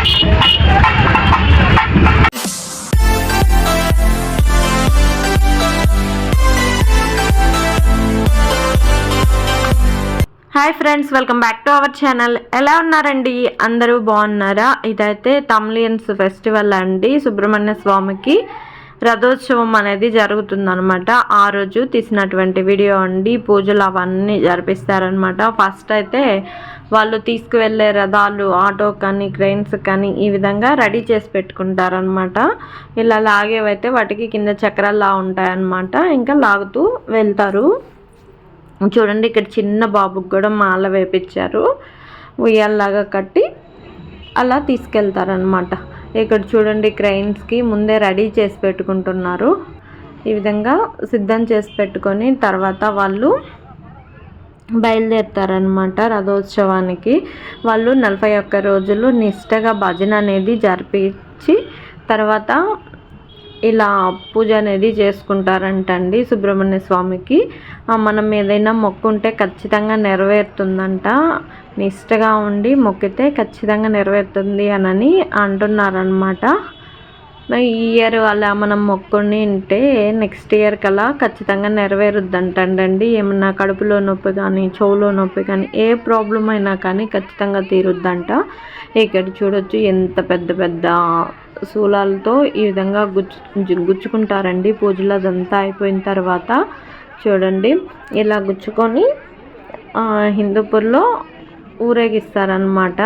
Hi friends welcome back to our channel. ఎలా ఉన్నారండి? అందరూ బాగున్నారా? ఇదైతే తమిళియన్స్ ఫెస్టివల్ అండి సుబ్రహ్మణ్య స్వామికి. రథోత్సవం అనేది జరుగుతుందనమాట ఆ రోజు తీసినటువంటి వీడియో అండి పూజలు అవన్నీ జరిపిస్తారనమాట ఫస్ట్ అయితే వాళ్ళు తీసుకువెళ్ళే రథాలు ఆటో కానీ క్రెయిన్స్ కానీ ఈ విధంగా రెడీ చేసి పెట్టుకుంటారనమాట ఇలా లాగేవైతే వాటికి కింద చక్రాల్లా ఉంటాయన్నమాట. ఇంకా లాగుతూ వెళ్తారు. చూడండి ఇక్కడ చిన్న బాబుకి కూడా మాల వేపించారు ఉయ్యాల్లాగా కట్టి అలా తీసుకెళ్తారనమాట ఇక్కడ చూడండి క్రైన్స్కి ముందే రెడీ చేసి పెట్టుకుంటున్నారు. ఈ విధంగా సిద్ధం చేసి పెట్టుకొని తర్వాత వాళ్ళు బయలుదేరుతారనమాట రథోత్సవానికి. వాళ్ళు నలభై ఒక్క రోజులు నిష్టగా భజన అనేది జరిపించి తర్వాత ఇలా పూజ అనేది చేసుకుంటారంటండి సుబ్రహ్మణ్య స్వామికి. మనం ఏదైనా మొక్కుంటే ఖచ్చితంగా నెరవేరుతుందంట. నిష్టగా ఉండి మొక్కితే ఖచ్చితంగా నెరవేరుతుంది అని అంటున్నారనమాట ఈ ఇయర్ అలా మనం మొక్కుని ఉంటే నెక్స్ట్ ఇయర్ కల్లా ఖచ్చితంగా నెరవేరుద్దంటండి ఏమన్నా కడుపులో నొప్పి కానీ చెవులో నొప్పి కానీ ఏ ప్రాబ్లం అయినా కానీ ఖచ్చితంగా తీరుద్దంట. ఇక్కడ చూడొచ్చు ఎంత పెద్ద పెద్ద శూలాలతో ఈ విధంగా గుచ్చు గుచ్చుకుంటారండి. పూజలు అదంతా అయిపోయిన తర్వాత చూడండి. ఇలా గుచ్చుకొని హిందూపూర్లో ఊరేగిస్తారనమాట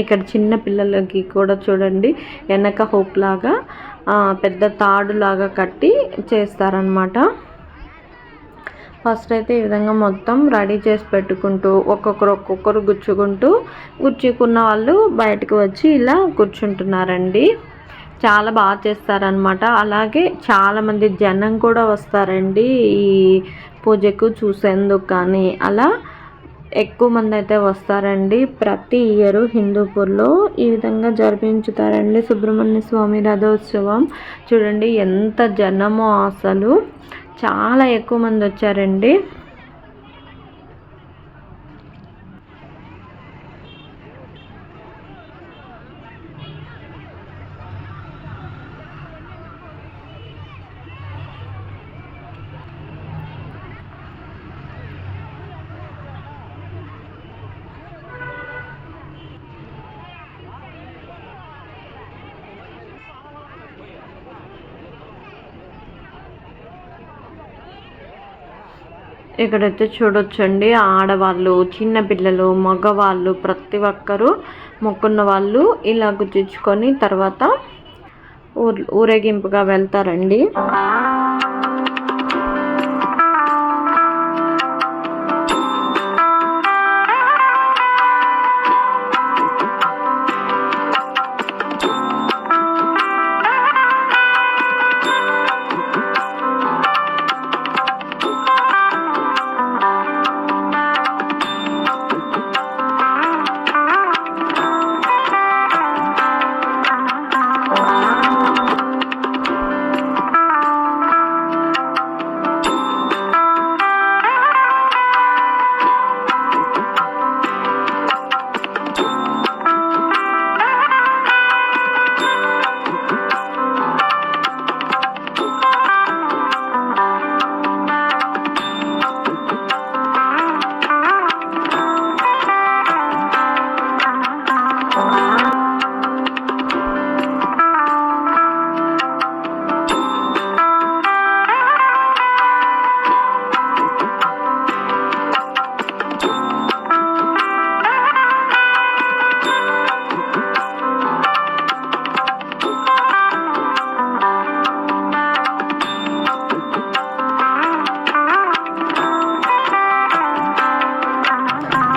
ఇక్కడ చిన్న పిల్లలకి కూడా చూడండి వెనక హోప్ లాగా పెద్ద తాడు లాగా కట్టి చేస్తారనమాట ఫస్ట్ అయితే ఈ విధంగా మొత్తం రెడీ చేసి పెట్టుకుంటూ ఒక్కొక్కరు ఒక్కొక్కరు గుచ్చుకుంటూ గుచ్చుకున్న వాళ్ళు బయటకు వచ్చి ఇలా కూర్చుంటున్నారండి. చాలా బాగా చేస్తారనమాట అలాగే చాలామంది జనం కూడా వస్తారండి ఈ పూజకు చూసేందుకు కానీ. అలా ఎక్కువ మంది అయితే వస్తారండి. ప్రతి ఇయర్ హిందూపూర్లో ఈ విధంగా జరిపించుతారండి సుబ్రహ్మణ్య స్వామి రథోత్సవం. చూడండి ఎంత జనమో అసలు. చాలా ఎక్కువ మంది వచ్చారండి. ఇక్కడైతే చూడొచ్చండి. ఆడవాళ్ళు చిన్నపిల్లలు మగవాళ్ళు ప్రతి ఒక్కరూ మొక్కున్న వాళ్ళు ఇలా గుర్తించుకొని తర్వాత ఊరేగింపుగా వెళ్తారండి.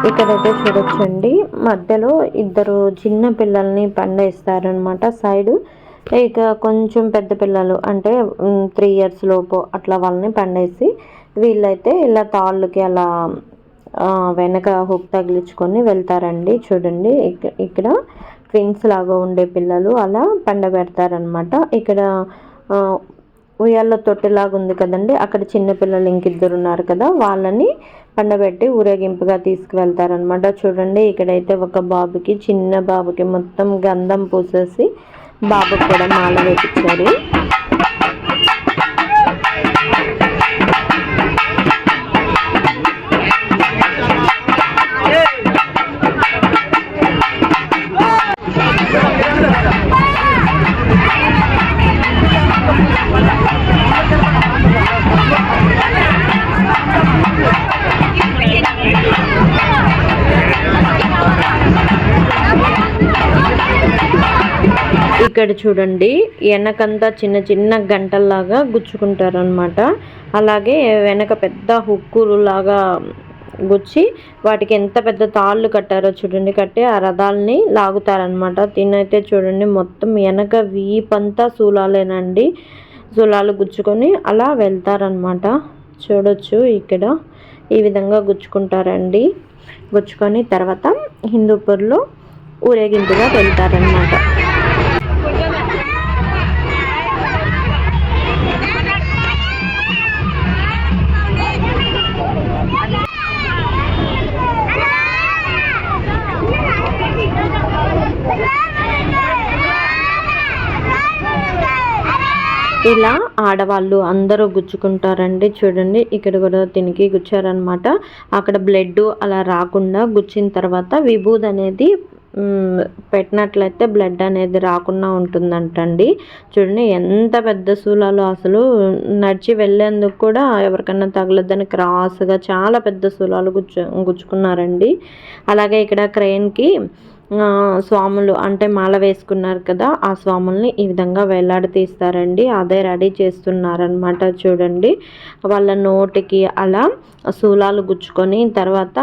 ఇక్కడైతే చూడొచ్చండి. మధ్యలో ఇద్దరు చిన్న పిల్లల్ని పండేస్తారనమాట సైడ్. ఇక కొంచెం పెద్ద పిల్లలు అంటే త్రీ ఇయర్స్ లోపు అట్లా వాళ్ళని పండేసి వీళ్ళైతే ఇలా తాళ్ళకి అలా వెనక హుక్ తగిలించుకొని వెళ్తారండి. చూడండి ఇక్కడ ట్విన్స్ లాగా ఉండే పిల్లలు అలా పండబెడతారనమాట ఇక్కడ ఉయ్యాల్లో తొట్టెలాగా ఉంది కదండి. అక్కడ చిన్నపిల్లలు ఇంకిద్దరు ఉన్నారు కదా. వాళ్ళని పండబెట్టి ఊరేగింపుగా తీసుకువెళ్తారనమాట చూడండి ఇక్కడైతే ఒక బాబుకి చిన్న బాబుకి మొత్తం గంధం పూసేసి బాబుకి కూడా మాల వేపించారు. ఇక్కడ చూడండి వెనకంతా చిన్న చిన్న గంటల్లాగా గుచ్చుకుంటారనమాట అలాగే వెనక పెద్ద హుక్కులు లాగా గుచ్చి వాటికి ఎంత పెద్ద తాళ్ళు కట్టారో చూడండి కట్టి ఆ రథాలని లాగుతారనమాట తినైతే చూడండి మొత్తం వెనక వీపంతా శూలాలేనండి శూలాలు గుచ్చుకొని అలా వెళ్తారనమాట చూడొచ్చు ఇక్కడ ఈ విధంగా గుచ్చుకుంటారండి. గుచ్చుకొని తర్వాత హిందూపూర్లో ఊరేగింపుగా వెళ్తారనమాట ఇలా ఆడవాళ్ళు అందరూ గుచ్చుకుంటారండి. చూడండి ఇక్కడ కూడా తినికి గుచ్చారనమాట అక్కడ బ్లడ్ అలా రాకుండా గుచ్చిన తర్వాత విభూద్ అనేది పెట్టినట్లయితే బ్లడ్ అనేది రాకుండా ఉంటుందంటండి. చూడండి ఎంత పెద్ద శూలాలు అసలు. నడిచి వెళ్ళేందుకు కూడా ఎవరికన్నా తగలద్దని క్రాస్గా చాలా పెద్ద శూలాలు గుచ్చు గుచ్చుకున్నారండి. అలాగే ఇక్కడ క్రెయిన్కి స్వాములు అంటే మాల వేసుకున్నారు కదా ఆ స్వాముల్ని ఈ విధంగా వేలాడతీస్తారండి అదే రెడీ చేస్తున్నారనమాట చూడండి. వాళ్ళ నోటికి అలా శూలాలు గుచ్చుకొని తర్వాత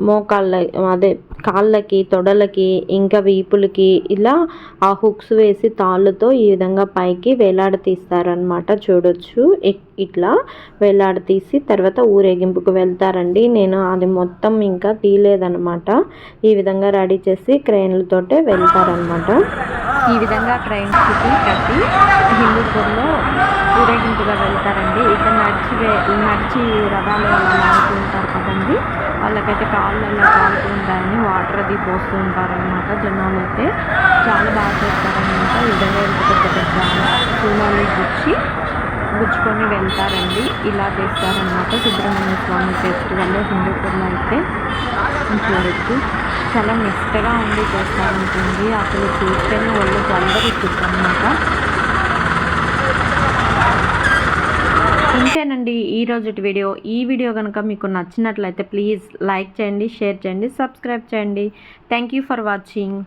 మోకాళ్ళ అదే కాళ్ళకి తొడలకి ఇంకా వీపులకి ఇలా ఆ హుక్స్ వేసి తాళ్ళతో ఈ విధంగా పైకి వేలాడతీస్తారనమాట చూడొచ్చు. ఇట్లా వేలాడతీసి తర్వాత ఊరేగింపుకు వెళ్తారండి. నేను అది మొత్తం ఇంకా తీయలేదనమాట ఈ విధంగా రెడీ చేసి క్రెయిన్లతోటే వెళ్తారనమాట ఈ విధంగా ట్రైన్ కట్టి హిందూపూర్లో ఊరేగింపుగా వెళ్తారండి. ఇక్కడ నడిచి నడిచి రథాలు అలా లాగుతూ ఉంటారు కదండి. వాళ్ళకైతే కాళ్ళు అలా కాలుతూ ఉంటాయని వాటర్ అది పోస్తూ ఉంటారనమాట జనాలు అయితే. చాలా బాగా చేస్తారనమాట ఈ పెద్ద పెద్ద పూలాలు గుచ్చి గుచ్చుకొని వెళ్తారండి. ఇలా చేస్తారనమాట సుబ్రహ్మణ్య స్వామి ఫెస్టివల్ హిందూపూర్లో అయితే. చూడొచ్చు చాలా నిష్టగా ఉండి చేస్తారంటుంది అసలు చూస్తేనే వాళ్ళు జల్లరిస్తుంది అనమాట ఇంతేనండి ఈరోజు వీడియో. ఈ వీడియో కనుక మీకు నచ్చినట్లయితే ప్లీజ్ లైక్ చేయండి షేర్ చేయండి సబ్స్క్రైబ్ చేయండి. Thank you for watching.